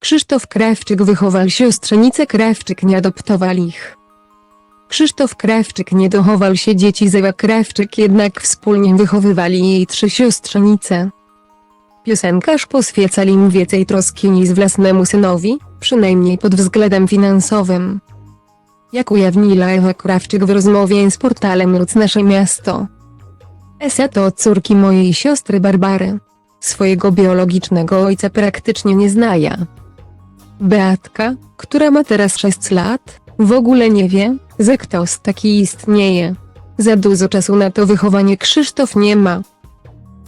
Krzysztof Krawczyk wychował siostrzenicę Krawczyk nie adoptował ich. Krzysztof Krawczyk nie dochował się dzieci z Ewa Krawczyk jednak wspólnie wychowywali jej trzy siostrzenice. Piosenkarz poświęcał im więcej troski niż własnemu synowi, przynajmniej pod względem finansowym. Jak ujawniła Ewa Krawczyk w rozmowie z portalem Luc Nasze Miasto. Esa to córki mojej siostry Barbary. Swojego biologicznego ojca praktycznie nie znaja. Beatka, która ma teraz 6 lat, w ogóle nie wie, że ktoś taki istnieje. Za dużo czasu na to wychowanie Krzysztof nie ma.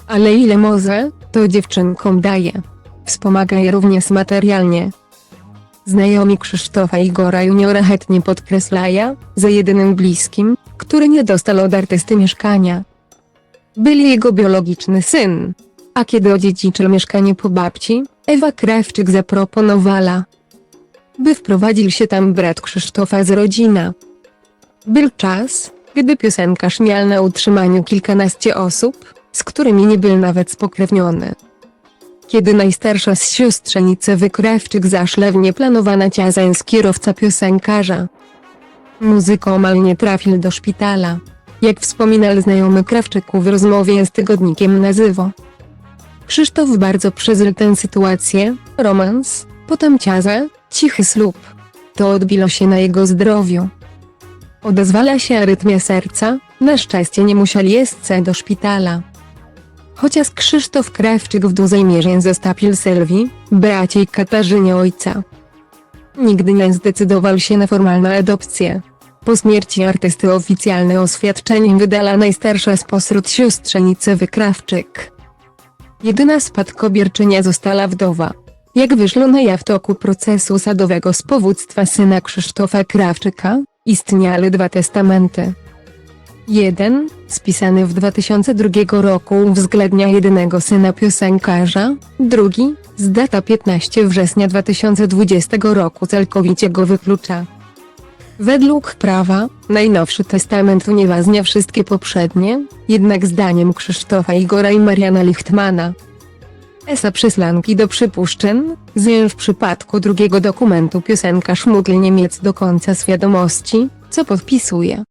Ale ile może, to dziewczynkom daje. Wspomaga je również materialnie. Znajomi Krzysztofa Igora Juniora chętnie podkreślają, że jedynym bliskim, który nie dostał od artysty mieszkania, byli jego biologiczny syn. A kiedy odziedziczył mieszkanie po babci, Ewa Krawczyk zaproponowała, by wprowadził się tam brat Krzysztofa z rodzina. Był czas, gdy piosenkarz miał na utrzymaniu kilkanaście osób, z którymi nie był nawet spokrewniony. Kiedy najstarsza z siostrzenicy Wykrawczyk zaszła w nieplanowana ciaza z kierowca piosenkarza. Muzyk omal nie trafił do szpitala. Jak wspominał znajomy Krawczyku w rozmowie z tygodnikiem Nazywo. Krzysztof bardzo przeżył tę sytuację, romans, potem ciazę, cichy ślub. To odbiło się na jego zdrowiu. Odezwala się arytmia serca, na szczęście nie musiał jeść do szpitala. Chociaż Krzysztof Krawczyk w dużej mierze zostawił Sylwii, Beacie i Katarzynie ojca. Nigdy nie zdecydował się na formalną adopcję. Po śmierci artysty oficjalne oświadczenie wydała najstarsza spośród siostrzenicy Wykrawczyk. Jedyna spadkobierczynia została wdowa. Jak wyszło na jaw w toku procesu sadowego z powództwa syna Krzysztofa Krawczyka, istniały dwa testamenty. Jeden, spisany w 2002 roku uwzględnia jedynego syna piosenkarza, drugi, z data 15 września 2020 roku całkowicie go wyklucza. Według prawa, najnowszy testament unieważnia wszystkie poprzednie, jednak zdaniem Krzysztofa Igora i Mariana Lichtmana. Esa przesłanki do przypuszczeń, że w przypadku drugiego dokumentu piosenkarz mógł nie mieć do końca świadomości, co podpisuje.